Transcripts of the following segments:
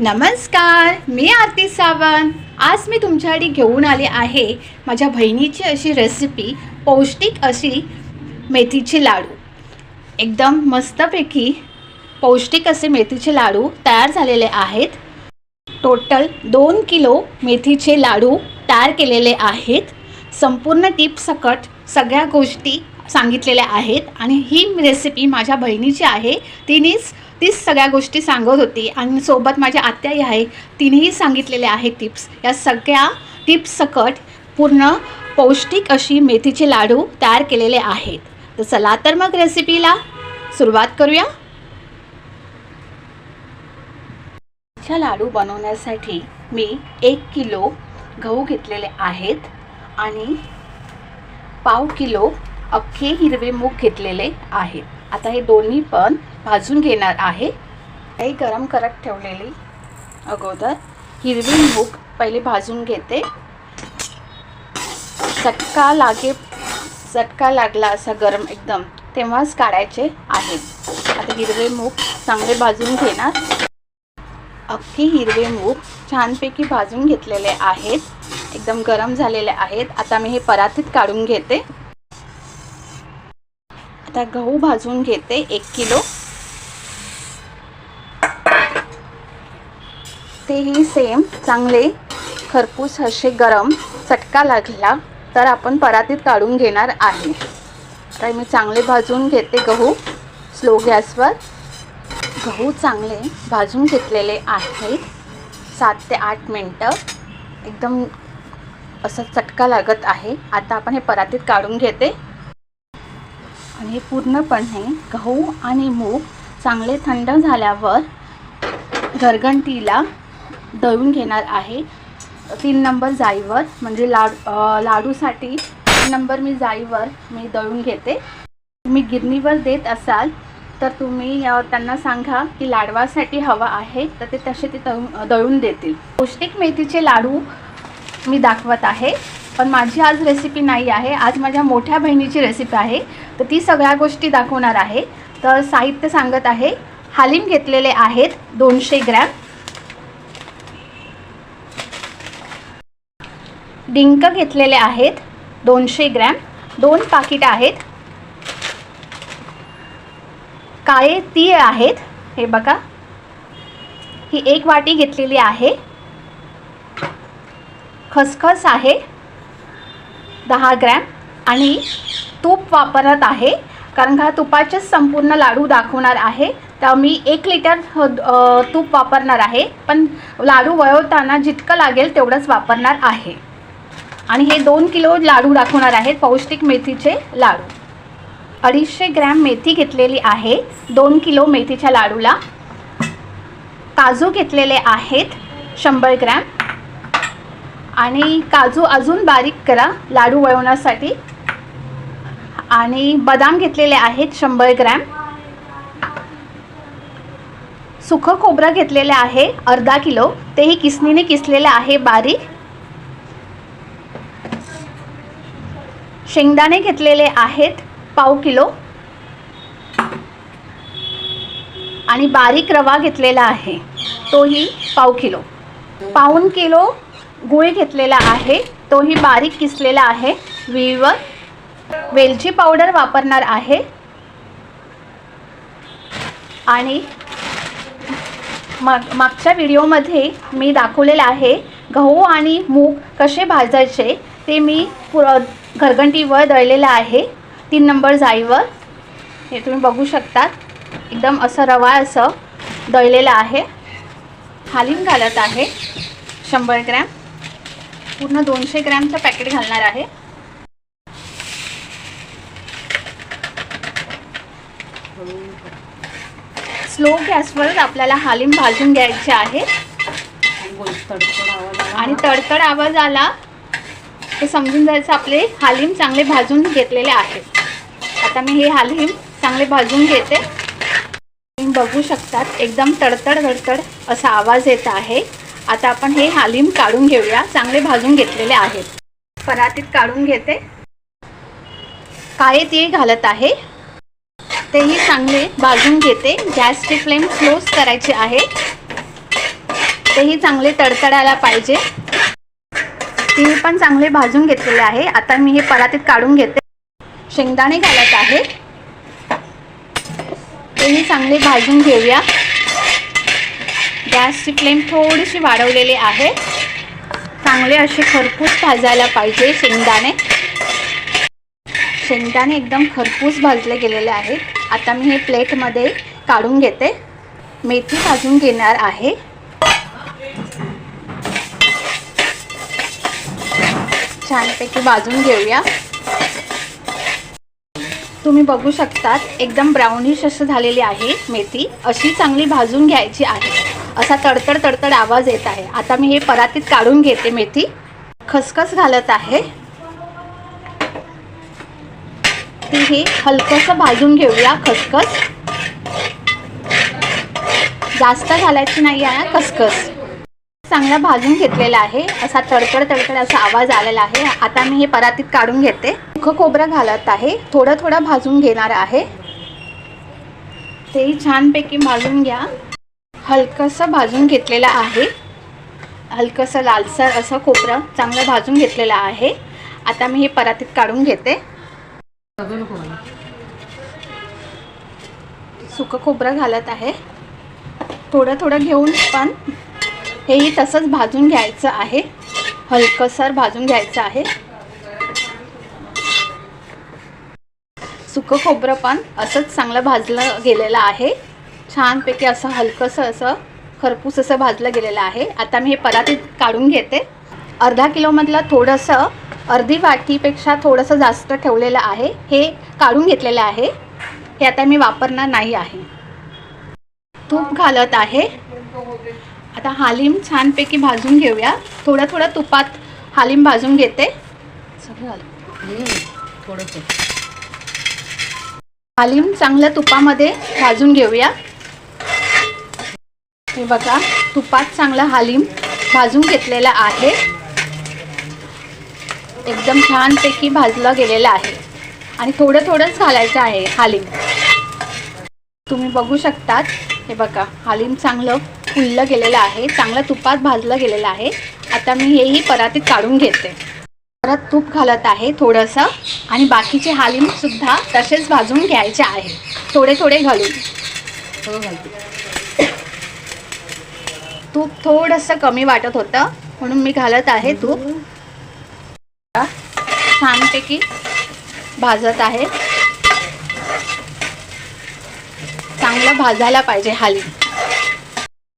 नमस्कार मी आरती सावंत. आज मी तुमच्यासाठी घेऊन आले आहे माझ्या बहिणीची अशी रेसिपी पौष्टिक अशी मेथीचे लाडू. एकदम मस्तपैकी पौष्टिक असे मेथीचे लाडू तयार झालेले आहेत. टोटल दोन किलो मेथीचे लाडू तयार केलेले आहेत. संपूर्ण टिप सकट सगळ्या गोष्टी सांगितलेल्या आहेत आणि ही रेसिपी माझ्या बहिणीची आहे. तिनेच तीच सगळ्या गोष्टी सांगत होती. आणि सोबत माझ्या आत्याही आहे. तिनेही सांगितलेल्या आहेत टिप्स या सगळ्या टिप्स सकट पूर्ण पौष्टिक अशी मेथीचे लाडू तयार केलेले आहेत. तर चला तर मग रेसिपीला सुरुवात करूया. ह्या लाडू बनवण्यासाठी मी एक किलो गहू घेतलेले आहेत आणि पाव किलो अख्खे हिरवे मूग घेतलेले आहेत. आता हे दोन्ही पण भाजून घेणार आहे. काही गरम करत ठेवलेली अगोदर. हिरवी मूग पहिले भाजून घेते. चटका लागे चटका लागला असा गरम एकदम तेव्हाच काढायचे आहे. आता हिरवे मूग चांगले भाजून घेणार. अख्खी हिरवे मूग छानपैकी भाजून घेतलेले आहेत. एकदम गरम झालेले आहेत. आता मी हे परातीत काढून घेते. आता गहू भाजून घेते एक किलो. तेही सेम चांगले खरपूस असे गरम चटका लागला तर आपण परातीत काढून घेणार आहे. तर मी चांगले भाजून घेते गहू स्लो गॅसवर गहू चांगले भाजून घेतलेले आहेत सात ते आठ मिनटं. एकदम असं चटका लागत आहे. आता आपण हे परातीत काढून घेते. आणि हे पूर्णपणे गहू आणि मूग चांगले थंड झाल्यावर घरघंटीला दळून घेणार आहे. तीन नंबर जाईवर म्हणजे लाड लाडूसाठी तीन नंबर मी जाईवर मी दळून घेते. तुम्ही गिरणीवर देत असाल तर तुम्ही त्यांना सांगा की लाडवासाठी हवा आहे तर ते तसे ते दळून दळून देतील. पौष्टिक मेथीचे लाडू मी दाखवत आहे पण माझी आज रेसिपी नाही आहे. आज माझ्या मोठ्या बहिणीची रेसिपी आहे. तर ती सगळ्या गोष्टी दाखवणार आहे. तर साहित्य सांगत आहे हालीम घेतलेले आहेत दोनशे ग्रॅम. डिंक घेतलेले आहेत दोनशे ग्रॅम. दोन पाकिट आहेत. काळे तीळ आहेत. हे बघा. ही एक वाटी घेतलेली आहे. खसखस आहे. दहा ग्रॅम. आणि तूप वापरत आहे. कारण का तुपाचेच संपूर्ण लाडू दाखवणार आहे. तर मी एक लिटर तूप वापरणार आहे. पण लाडू वळवताना जितकं लागेल तेवढंच वापरणार आहे. आणि हे दोन किलो लाडू दाखवणार आहेत पौष्टिक मेथीचे लाडू. अडीचशे ग्रॅम मेथी घेतलेली आहे दोन किलो मेथीच्या लाडूला. काजू घेतलेले आहेत शंभर ग्रॅम. आणि काजू अजून बारीक करा लाडू वळवण्यासाठी. आणि बदाम घेतलेले आहेत शंभर ग्रॅम. सुखं खोबरं घेतलेलं आहे अर्धा किलो. तेही किसणीने किसलेलं आहे बारीक. शेंगदाणे घेतलेले आहेत पाव किलो. आणि बारीक रवा घेतलेला आहे तोही पाव किलो. पाऊन किलो गुळ घेतलेला आहे तोही बारीक किसलेला आहे विळीवर. वेलची पावडर वापरणार आहे. आणि माग मागच्या व्हिडिओमध्ये मी दाखवलेलं आहे गहू आणि मूग कसे भाजायचे ते मी पुर घरघंटीवर दळलेलं आहे तीन नंबर जाईवर हे तुम्ही बघू शकतात. एकदम असं रवा असं दळलेलं आहे. हालिम घालत आहे शंभर ग्रॅम. पूर्ण दोनशे ग्रॅमचं पॅकेट घालणार आहे. स्लो गॅसवरच आपल्याला हालीम भाजून घ्यायचे आहे. आणि तडतड आवाज आला ते समजून जायचं आपले हालीम चांगले भाजून घेतलेले आहेत. आता मी हे हालीम चांगले भाजून घेते. तुम्ही बघू शकतात एकदम तडतड तडतड असा आवाज येत आहे. आता आपण हे हालीम काढून घेऊया चांगले भाजून घेतलेले आहेत. परातीत काढून घेते. काळे तीळ घालत आहे. तेही चांगले भाजून घेते. गॅसची फ्लेम क्लोज करायची आहे. तेही चांगले तडतडायला पाहिजे. तेही पण चांगले भाजून घेतलेले आहे. आता मी हे परातीत काढून घेते. शेंगदाणे घालत आहे. तेही चांगले भाजून घेऊया. गॅसची फ्लेम थोडीशी वाढवलेली आहे. चांगले असे खरपूस भाजायला पाहिजे शेंगदाणे. शेंगदाणे एकदम खरपूस भाजले गेलेले आहेत. आता मी हे प्लेटमध्ये काढून घेते. मेथी भाजून घेणार आहे. छानपैकी भाजून घेऊया. तुम्ही बघू शकतात एकदम ब्राउनिश असं झालेली आहे मेथी. अशी चांगली भाजून घ्यायची आहे. असा तडतड तडतड आवाज येत आहे. आता मी हे परातीत काढून घेते मेथी. खसखस घालत आहे. ती हे हलकंसं भाजून घेऊया खसखस. जास्त घालायची नाही आहे खसखस. चांगला भाजून घेतलेला आहे. असा तडतड तडतड असा आवाज आलेला आहे. आता मी हे परातीत काढून घेते. सुखं खोबरं घालत आहे. थोडं थोडं भाजून घेणार आहे. तेही छानपैकी भाजून घ्या. हलकंसं भाजून घेतलेलं आहे. हलकंसं लालसर असं खोबरं चांगलं भाजून घेतलेलं आहे. आता मी हे परातीत काढून घेते. सुकं खोबरं घालत आहे. थोडं थोडं घेऊन पण हेही तसंच भाजून घ्यायचं आहे. हलकसर भाजून घ्यायचं आहे. सुकं खोबरं पण असंच चांगलं भाजलं गेलेलं आहे. छानपैकी असं हलकंसं असं खरपूस असं भाजलं गेलेलं आहे. आता मी हे परातीत काढून घेते. अर्धा किलोमधलं थोडंसं अर्धी वाटीपेक्षा थोडंसं जास्त ठेवलेलं आहे. हे काढून घेतलेलं आहे. हे आता मी वापरणार नाही आहे. तूप घालत आहे. आता हालीम छानपैकी भाजून घेऊया. थोडं थोडं तुपात हालीम भाजून घेते. थोडंसं. हालीम चांगलं तुपामध्ये भाजून घेऊया. हे बघा तुपात चांगलं हालीम भाजून घेतलेलं आहे. एकदम छानपैकी भाजलं गेलेलं आहे. आणि थोडं थोडंच घालायचं आहे हालीम. तुम्ही बघू शकतात हे बघा हालीम चांगलं फुललं गेलेलं आहे चांगलं तुपात भाजलं गेलेलं आहे. आता मी हेही परातीत काढून घेते. परत तूप घालत आहे थोडंसं आणि बाकीचे हालीमसुद्धा तसेच भाजून घ्यायचे आहे. थोडे थोडे घालून. तूप थोडंसं कमी वाटत होतं म्हणून मी घालत आहे तूप. छानपैकी भाजत आहे. चांगलं भाजायला पाहिजे हालीम.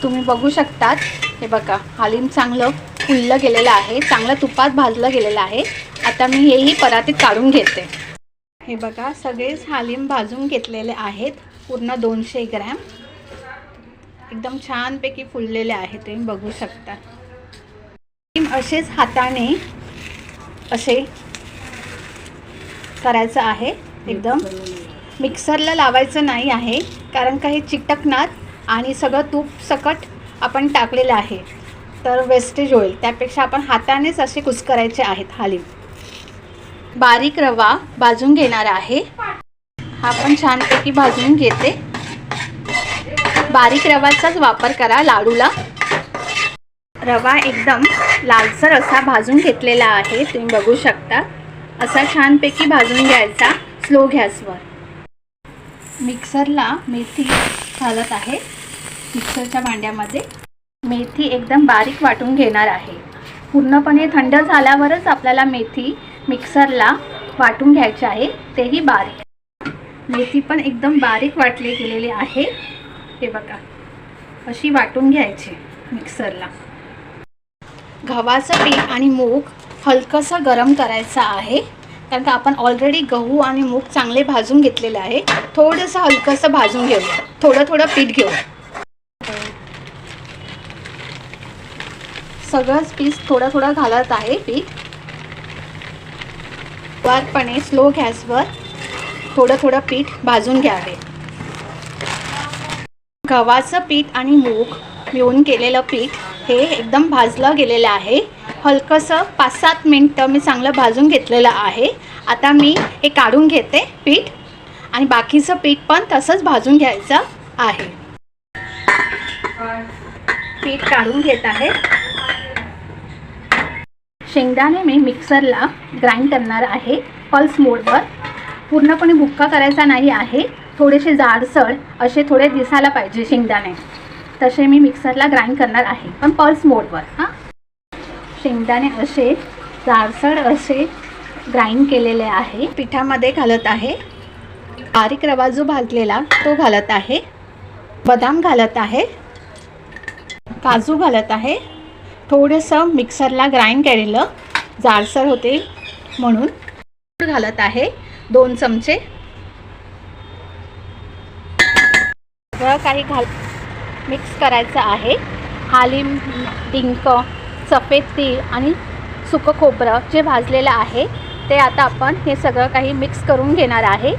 तुम्ही बघू शकतात हे बघा हालीम चांगलं फुललं गेलेलं आहे चांगलं तुपात भाजलं गेलेलं आहे. आता मी हेही परातीत काढून घेते. हे बघा सगळेच हालीम भाजून घेतलेले आहेत पूर्ण दोनशे ग्रॅम. एकदम छानपैकी फुललेले आहेत तुम्ही बघू शकता. हालीम असेच हाताने असे करायचं आहे एकदम. मिक्सरला लावायचं नाही आहे कारण काही चिटकणार आणि सगळं तूप सकट आपण टाकलेलं आहे. तर वेस्टेज होईल त्यापेक्षा आपण हातानेच असे कुस्करायचे आहेत हालीम बारीक रवा भाजून घेणार आहे. हा पण छानपैकी भाजून घेते. बारीक रवाचाच वापर करा लाडूला. रवा एकदम लालसर असा भाजून घेतलेला आहे तुम्ही बघू शकता. असा छानपैकी भाजून घ्यायचा. स्लो गॅसवर मिक्सरला मेथी घालत आहे. मिक्सरच्या भांड्यामध्ये मेथी एकदम बारीक वाटून घेणार आहे. पूर्णपणे थंड झाल्यावरच आपल्याला मेथी मिक्सरला वाटून घ्यायची आहे. तेही बारीक. मेथी पण एकदम बारीक वाटली गेलेली आहे. हे बघा. अशी वाटून घ्यायची मिक्सरला गव्हाचं पीठ आणि मूग हलकंसं गरम करायचं आहे? कारण का आपण ऑलरेडी गहू आणि मूग चांगले भाजून घेतलेले आहे. थोडंसं हलकंसं भाजून घेऊ. थोडं थोडं पीठ घेऊ. सगळंच पीस थोडं थोडं घालत आहे पीठ. वारपणे स्लो गॅसवर थोडं थोडं पीठ भाजून घ्यावे गव्हाचं पीठ आणि मूग मिळून केलेलं पीठ हे एकदम भाजलं गेलेलं आहे. हलकंसं पाच सात मिनटं मी चांगलं भाजून घेतलेलं आहे. आता मी हे काढून घेते पीठ आणि बाकीचं पीठ पण तसंच भाजून घ्यायचं आहे. पीठ काढून घेत आहे. शेंगदाणे मी मिक्सरला ग्राइंड करणार आहे पल्स मोडवर. पूर्णपणे भुक्का करायचा नाही आहे. थोडेसे जाडसळ असे थोडे दिसायला पाहिजे शेंगदाणे. तसे मी मिक्सरला ग्राइंड करणार आहे पण पल्स मोडवर हां. शेंगदाणे असे जाडसळ असे ग्राइंड केलेले आहे. पिठामध्ये घालत आहे. बारीक रवा जो भाजलेला तो घालत आहे. बदाम घालत आहे. काजू घालत आहे. थोडंसं मिक्सरला ग्राइंड केलेलं जाडसर होते म्हणून घालत आहे. दोन चमचे. सगळं काही घाल मिक्स करायचं आहे. हालिम डिंक सफेद तीळ आणि सुकं खोबरं जे भाजलेलं आहे ते आता आपण हे सगळं काही मिक्स करून घेणार आहे.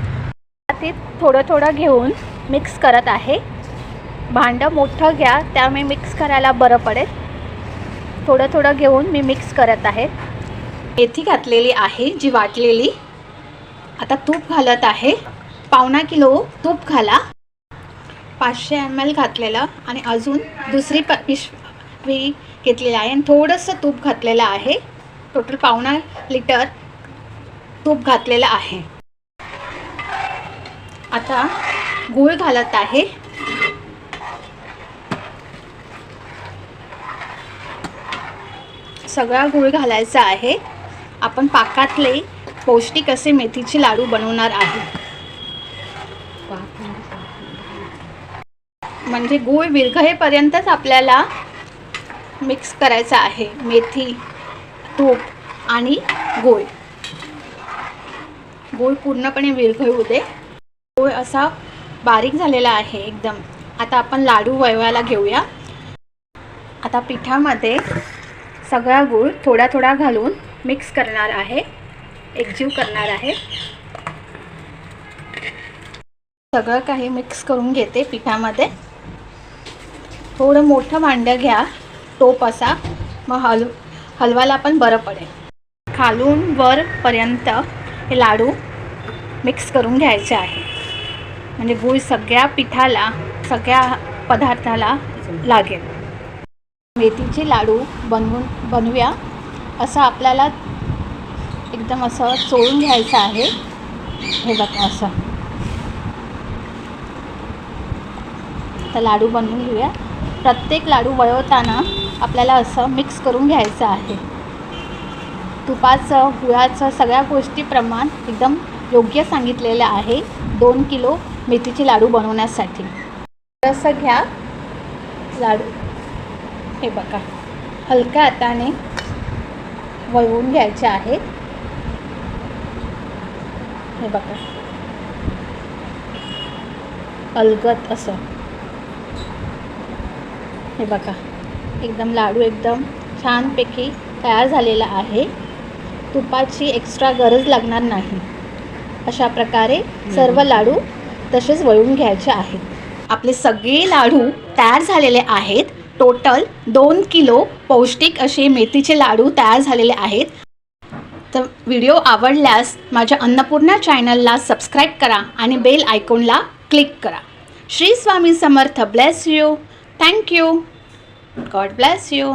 ते थोडं थोडं घेऊन मिक्स करत आहे. भांडं मोठं घ्या त्यामुळे मिक्स करायला बरं पडेल. थोडं थोडं घेऊन मी मिक्स करत आहे. मेथी घातलेली आहे जी वाटलेली. आता तूप घालत आहे. पावणा किलो तूप घाला. पाचशे एम एल घातलेलं आणि अजून दुसरी प पिश पिशवी घेतलेली आहे. आणि थोडंसं तूप घातलेलं आहे. टोटल पावणा लिटर तूप घातलेलं आहे. आता गूळ घालत आहे. सगळा गूळ घालायचा आहे. आपण पाकातले पौष्टिक असे मेथीचे लाडू बनवणार आहे. म्हणजे गूळ विरघळेपर्यंतच आपल्याला मिक्स करायचं आहे. मेथी तूप आणि गोळ. गूळ पूर्णपणे विरघळू दे. गोळ असा बारीक झालेला आहे एकदम. आता आपण लाडू वळवायला घेऊया. आता पिठामध्ये सगळा गूळ थोडा थोडा घालून मिक्स करणार आहे. एकजीव करणार आहे. सगळं काही मिक्स करून घेते पिठामध्ये. थोडं मोठं भांडं घ्या. टोप असा. मग हल हलवायला पण बरं पडेल. खालून वरपर्यंत हे लाडू मिक्स करून घ्यायचे आहे. म्हणजे गूळ सगळ्या पिठाला सगळ्या पदार्थाला लागेल. मेथीचे लाडू बनवून बनवूया. असं आपल्याला एकदम असं चोळून घ्यायचं आहे. हे बघा असं. तर लाडू बनवून घेऊया. प्रत्येक लाडू वळवताना आपल्याला असं मिक्स करून घ्यायचं आहे. तुपाचं गुळाचं सगळ्या गोष्टी प्रमाण एकदम योग्य सांगितलेलं आहे. दोन किलो मेथीचे लाडू बनवण्यासाठी. असं घ्या. लाडू. हे बघा. हलक्या हाताने वळवून घ्यायचे आहेत हे बघा. अलगत असं. हे बघा. एकदम लाडू एकदम छानपैकी तयार झालेला आहे. तुपाची एक्स्ट्रा गरज लागणार नाही. अशा प्रकारे सर्व लाडू तसेच वळून घ्यायचे आहेत. आपले सगळे लाडू तयार झालेले आहेत. टोटल दोन किलो पौष्टिक असे मेथीचे लाडू तयार झालेले आहेत. तर व्हिडिओ आवडल्यास माझ्या अन्नपूर्णा चॅनलला सबस्क्राईब करा आणि बेल आयकॉनला क्लिक करा. Shri Swami Samarth. Bless you thank you God bless you